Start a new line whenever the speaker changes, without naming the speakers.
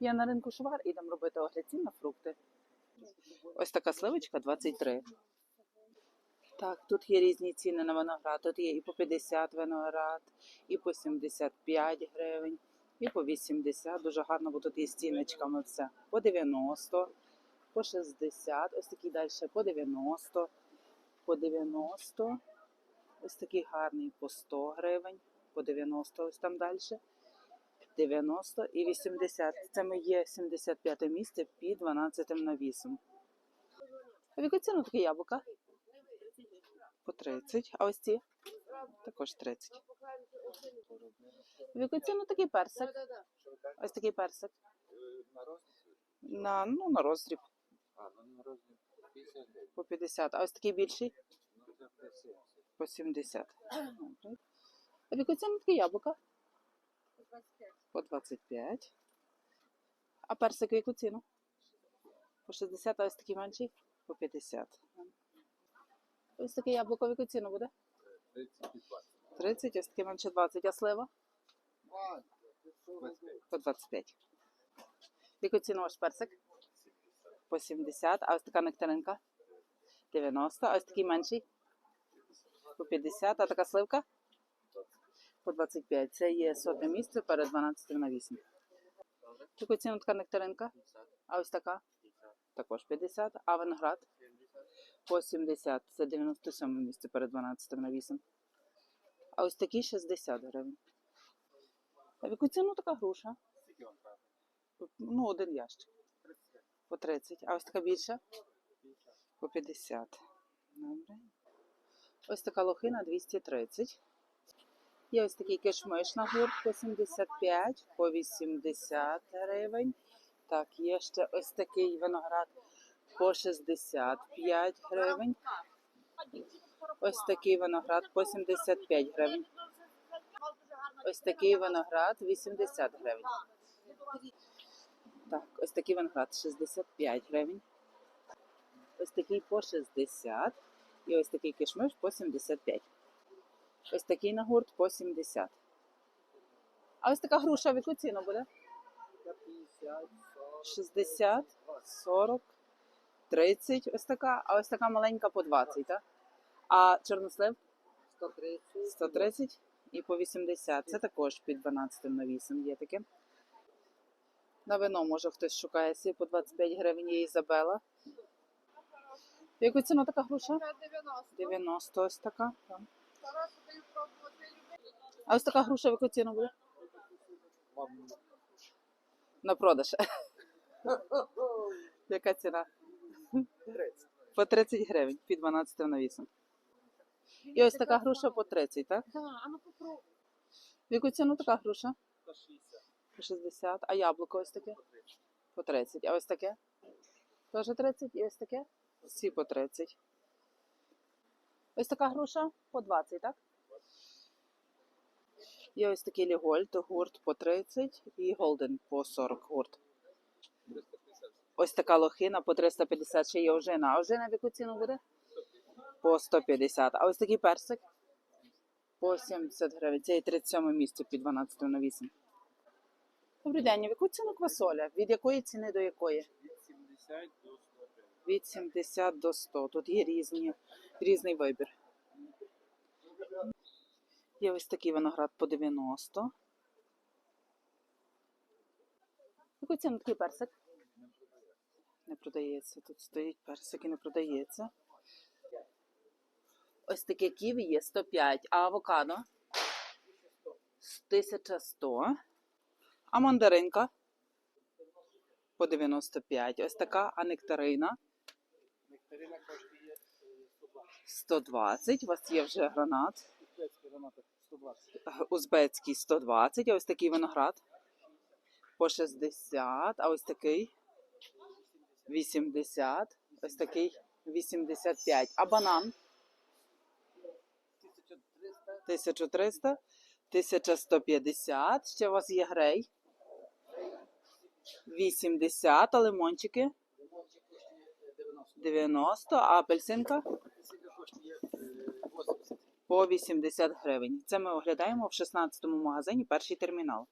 Я на ринку Шувар ідемо робити огляд цін на фрукти. Ось така сливочка 23. Так, тут є різні ціни на виноград. Тут є і по 50 виноград, і по 75 гривень, і по 80. Дуже гарно, бо тут є з ціночками все. По 90, по 60, ось такий далі по 90, по 90. Ось такий гарний по 100 гривень, по 90 ось там далі. 90 і 80. Це моє 75 місце під 12 навісом. А в яку ціну таке яблука? По 30. А ось ці? Також 30. В яку ціну такий персик? Ось такий персик.
На?
Ну, на роздріб
А, на роздріб 50
по 50. А ось такий більший
це вже 70.
по 70. Добре. А в яку ціну таке яблука? По 25. А персик в яку ціну? По 60, а ось такий менший? По 50. Ось таке яблуко в яку ціну буде?
30 і 20.
30, ось таке менше 20, а слива? По 25. В яку ціну ваш персик? По 70, а ось така нектаринка? 90, а ось такий менший? По 50, а така сливка? По 25. Це є сотне місце перед 12 на 8. В яку ціну така нектаринка? А ось така? Також 50. А виноград? По 70. Це 97 місце перед 12 на 8. А ось такі 60 гривень. А в яку ціну така груша? Ну, один ящик. По 30. А ось така більша? По 50. Добре. Ось така лохина 230. Є ось такий кишмиш на гурт по 75, по 80 гривень. Так, є ще ось такий виноград по 65 гривень. Ось такий виноград по 75 гривень. Ось такий виноград 80 гривень. Так, ось такий виноград 65 гривень. Ось такий по 60. І ось такий кишмиш по 75. Ось такий на гурт по 70. А ось така груша в яку ціну буде? 60, 40, 30. Ось така, а ось така маленька по 20, так? А чорнослив
130.
130 і по 80. Це також під 12 навісом є таке. На вино, може, хтось шукає сі по 25 гривень є Ізабела. Яку ціну така груша?
90.
90 ось така. Так.
Даю пробувати.
А ось така груша в яку ціну буде? На продаж. Яка ціна?
30.
По 30 гривень, під 12 навісом. І ось така груша по 30, так?
Да, а ну попробуй.
В яку ціну така груша?
160.
По 60. А яблуко ось таке? По 30. А ось таке? Теж 30 і ось таке? Всі по 30. Ось така груша по 20, так? Є ось такий лігольд, гурт по 30 і голден по 40 гурт.
350.
Ось така лохина по 350 ще є ожина. А ожина в яку ціну буде? По 150. А ось такий персик? По 70 гривень. Це і 37 місце під 12 на 8. Добрий день. В яку ціну квасоля? Від якої ціни до якої?
Від 70 до 100.
Від 70 до 100. Тут є різні, різний вибір. Є ось такий виноград по 90. В Яку ціну такий персик? Не продається. Тут стоїть персик і не продається. Ось таке ківі є 105, а авокадо 1100. А мандаринка по 95. Ось така, а нектарина
Нектарина коштує 120.
120. У вас є вже гранат.
Китайська граната 120.
Узбецький 120, а ось такий виноград по 60, а ось такий 80, ось такий 85. А банан
1300.
1300, 1150. Ще у вас є грей 80, а лимончики
Лимончик коштує 90.
90, а апельсинка
Апельсинка коштує е, 80.
По 80 гривень. Це ми оглядаємо в 16 магазині перший термінал.